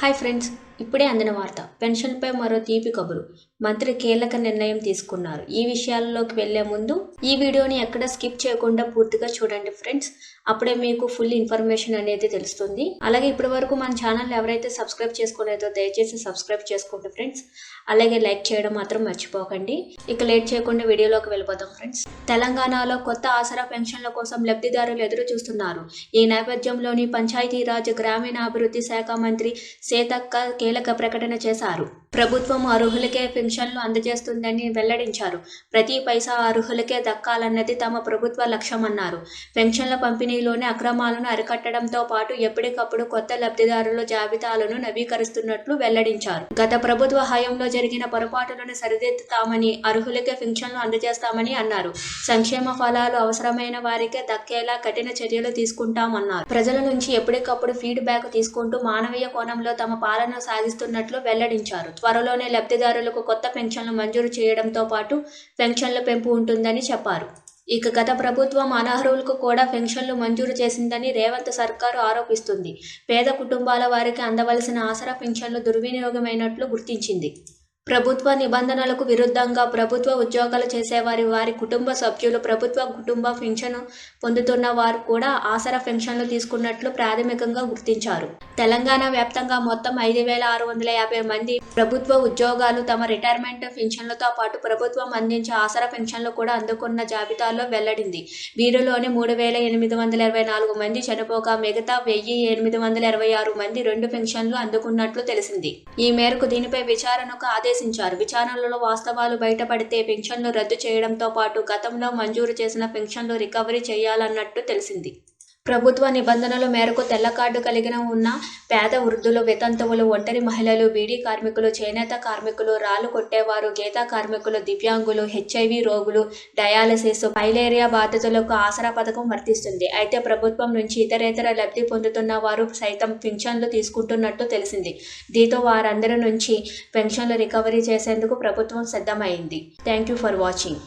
Hi friends ఇప్పుడే అందిన వార్త. పెన్షన్పై మరో తీపి కబురు. మంత్రి కీలక నిర్ణయం తీసుకున్నారు. ఈ విషయాల్లోకి వెళ్ళే ముందు ఈ వీడియోని ఎక్కడ స్కిప్ చేయకుండా పూర్తిగా చూడండి ఫ్రెండ్స్. అప్పుడే మీకు ఫుల్ ఇన్ఫర్మేషన్ అనేది తెలుస్తుంది. అలాగే ఇప్పటి వరకు మన ఛానల్ ఎవరైతే సబ్స్క్రైబ్ చేసుకోలేదో దయచేసి సబ్స్క్రైబ్ చేసుకోండి ఫ్రెండ్స్. అలాగే లైక్ చేయడం మాత్రం మర్చిపోకండి. ఇక లేట్ చేయకుండా వీడియోలోకి వెళ్ళిపోతాం ఫ్రెండ్స్. తెలంగాణలో కొత్త ఆసరా పెన్షన్ల కోసం లబ్ధిదారులు ఎదురు చూస్తున్నారు. ఈ నేపథ్యంలోని పంచాయతీరాజ్ గ్రామీణాభివృద్ధి శాఖ మంత్రి సీతక్క కీలక ప్రకటన చేశారు. ప్రభుత్వం అర్హులకే పెన్షన్లు అందజేస్తుందని వెల్లడించారు. ప్రతి పైసా అర్హులకే దక్కాలన్నది తమ ప్రభుత్వ లక్ష్యమన్నారు. పెన్షన్ల పంపిణీలోని అక్రమాలను అరికట్టడంతో పాటు ఎప్పటికప్పుడు కొత్త లబ్ధిదారుల జాబితాలను నవీకరిస్తున్నట్లు వెల్లడించారు. గత ప్రభుత్వ హయాంలో జరిగిన పొరపాటులను సరిదిద్దుతామని అర్హులకే పెన్షన్లు అందజేస్తామని అన్నారు. సంక్షేమ ఫలాలు అవసరమైన వారికే దక్కేలా కఠిన చర్యలు తీసుకుంటామన్నారు. ప్రజల నుంచి ఎప్పటికప్పుడు ఫీడ్బ్యాక్ తీసుకుంటూ మానవీయ కోణంలో తమ పాలన సాధిస్తున్నట్లు వెల్లడించారు. త్వరలోనే లబ్ధిదారులకు కొత్త పెన్షన్లు మంజూరు చేయడంతో పాటు పెన్షన్ల పెంపు ఉంటుందని చెప్పారు. ఇక గత ప్రభుత్వం అనర్హులకు కూడా పెన్షన్లు మంజూరు చేసిందని రేవంత్ సర్కారు ఆరోపిస్తుంది. పేద కుటుంబాల వారికి అందవలసిన ఆసరా పెన్షన్లు దుర్వినియోగమైనట్లు గుర్తించింది. ప్రభుత్వ నిబంధనలకు విరుద్ధంగా ప్రభుత్వ ఉద్యోగాలు చేసేవారి వారి కుటుంబ సభ్యులు ప్రభుత్వ కుటుంబ పెన్షన్ పొందుతున్న వారు కూడా ఆసరా పెన్షన్లు తీసుకున్నట్లు ప్రాథమికంగా గుర్తించారు. తెలంగాణ వ్యాప్తంగా మొత్తం ఐదు వేల ఆరు వందల యాభై మంది ప్రభుత్వ ఉద్యోగాలు తమ రిటైర్మెంట్ పెన్షన్లతో పాటు ప్రభుత్వం అందించే ఆసరా పెన్షన్లు కూడా అందుకున్న జాబితాలో వెల్లడింది. వీరిలోని మూడు వేల ఎనిమిది వందల ఇరవై నాలుగు మంది చనిపోగా మిగతా వెయ్యి ఎనిమిది వందల ఇరవై ఆరు మంది రెండు పెన్షన్లు అందుకున్నట్లు తెలిసింది. ఈ మేరకు దీనిపై విచారణకు ఆదేశించారు. విచారణలో వాస్తవాలు బయటపడితే పెన్షన్లు రద్దు చేయడంతో పాటు గతంలో మంజూరు చేసిన పెన్షన్లు రికవరీ చేయాలన్నట్టు తెలిసింది. ప్రభుత్వ నిబంధనల మేరకు తెల్ల కార్డు కలిగిన ఉన్న పేద వృద్ధులు వితంతువులు ఒంటరి మహిళలు బీడీ కార్మికులు చేనేత కార్మికులు రాళ్ళు కొట్టేవారు గీతా కార్మికులు దివ్యాంగులు హెచ్ఐవి రోగులు డయాలసిస్ ఫైలేరియా బాధితులకు ఆసరా పథకం వర్తిస్తుంది. అయితే ప్రభుత్వం నుంచి ఇతరేతర లబ్ధి పొందుతున్న వారు సైతం పెన్షన్లు తీసుకుంటున్నట్టు తెలిసింది. దీంతో వారందరి నుంచి పెన్షన్లు రికవరీ చేసేందుకు ప్రభుత్వం సిద్ధమైంది. Thank you for watching.